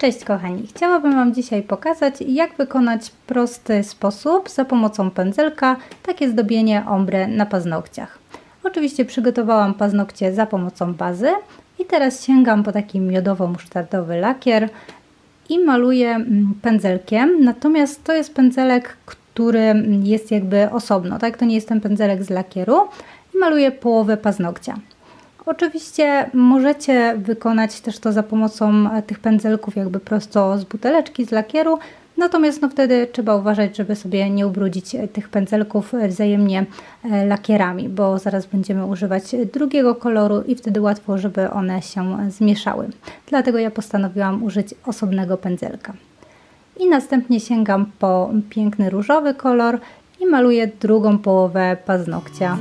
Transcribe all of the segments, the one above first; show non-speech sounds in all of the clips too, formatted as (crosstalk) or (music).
Cześć kochani, chciałabym Wam dzisiaj pokazać jak wykonać prosty sposób za pomocą pędzelka takie zdobienie ombre na paznokciach. Oczywiście przygotowałam paznokcie za pomocą bazy i teraz sięgam po taki miodowo-musztardowy lakier i maluję mm, pędzelkiem, natomiast to jest pędzelek, który jest jakby osobno, tak? To nie jest ten pędzelek z lakieru i maluję połowę paznokcia. Oczywiście możecie wykonać też to za pomocą e, tych pędzelków jakby prosto z buteleczki, z lakieru, natomiast no wtedy trzeba uważać, żeby sobie nie ubrudzić e, tych pędzelków e, wzajemnie lakierami, bo zaraz będziemy używać drugiego koloru i wtedy łatwo, żeby one się zmieszały. Dlatego ja postanowiłam użyć osobnego pędzelka. I następnie sięgam po piękny różowy kolor i maluję drugą połowę paznokcia.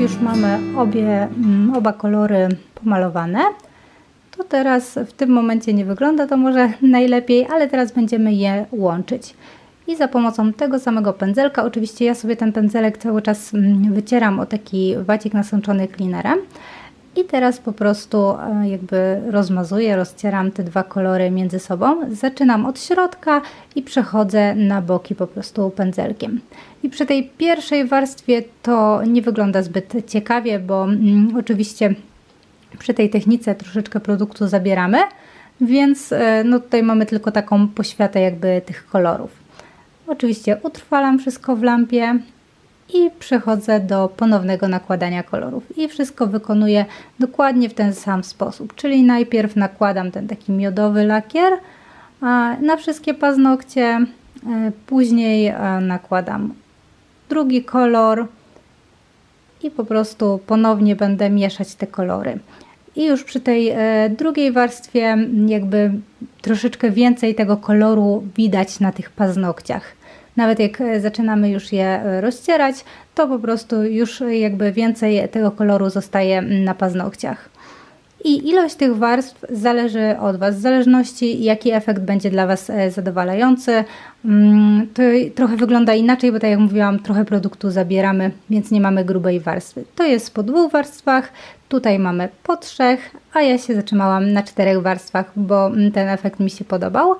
Już mamy obie, mm, oba kolory pomalowane, to teraz w tym momencie nie wygląda to może (laughs) najlepiej, ale teraz będziemy je łączyć. I za pomocą tego samego pędzelka, oczywiście ja sobie ten pędzelek cały czas mm, wycieram o taki wacik nasączony cleanerem. I teraz po prostu e, jakby rozmazuję, rozcieram te dwa kolory między sobą. Zaczynam od środka i przechodzę na boki po prostu pędzelkiem. I przy tej pierwszej warstwie to nie wygląda zbyt ciekawie, bo mm, oczywiście przy tej technice troszeczkę produktu zabieramy, więc e, no tutaj mamy tylko taką poświatę jakby tych kolorów. Oczywiście utrwalam wszystko w lampie i przechodzę do ponownego nakładania kolorów. I wszystko wykonuję dokładnie w ten sam sposób. Czyli najpierw nakładam ten taki miodowy lakier na wszystkie paznokcie, e, później e, nakładam drugi kolor i po prostu ponownie będę mieszać te kolory. I już przy tej e, drugiej warstwie jakby troszeczkę więcej tego koloru widać na tych paznokciach. Nawet jak e, zaczynamy już je e, rozcierać, to po prostu już jakby więcej tego koloru zostaje na paznokciach. I ilość tych warstw zależy od Was, w zależności jaki efekt będzie dla Was e, zadowalający. Mm, to trochę wygląda inaczej, bo tak jak mówiłam, trochę produktu zabieramy, więc nie mamy grubej warstwy. To jest po dwóch warstwach, tutaj mamy po trzech, a ja się zatrzymałam na czterech warstwach, bo ten efekt mi się podobał.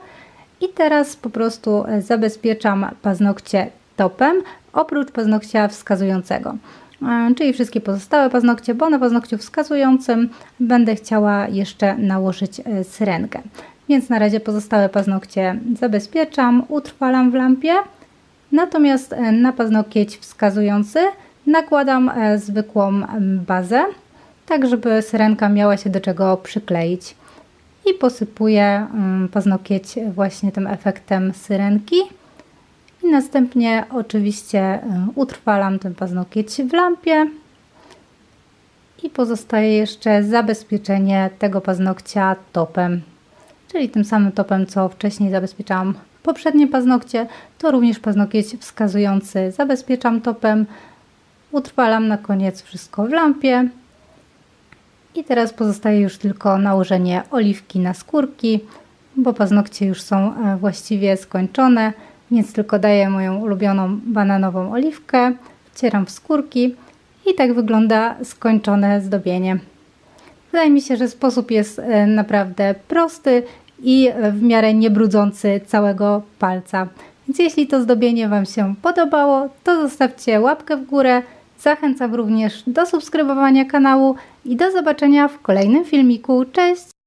I teraz po prostu e, zabezpieczam paznokcie topem, oprócz paznokcia wskazującego. E, czyli wszystkie pozostałe paznokcie, bo na paznokciu wskazującym będę chciała jeszcze nałożyć e, syrenkę. Więc na razie pozostałe paznokcie zabezpieczam, utrwalam w lampie. Natomiast na paznokieć wskazujący nakładam zwykłą bazę, tak żeby syrenka miała się do czego przykleić i posypuję mm, paznokieć właśnie tym efektem syrenki. I następnie oczywiście y, utrwalam ten paznokieć w lampie. I pozostaje jeszcze zabezpieczenie tego paznokcia topem, czyli tym samym topem, co wcześniej zabezpieczałam poprzednie paznokcie, to również paznokieć wskazujący zabezpieczam topem. Utrwalam na koniec wszystko w lampie i teraz pozostaje już tylko nałożenie oliwki na skórki, bo paznokcie już są e, właściwie skończone, więc tylko daję moją ulubioną bananową oliwkę, wcieram w skórki i tak wygląda skończone zdobienie. Wydaje mi się, że sposób jest e, naprawdę prosty i w miarę nie brudzący całego palca. Więc jeśli to zdobienie Wam się podobało, to zostawcie łapkę w górę, Zachęcam również do subskrybowania kanału i do zobaczenia w kolejnym filmiku. Cześć!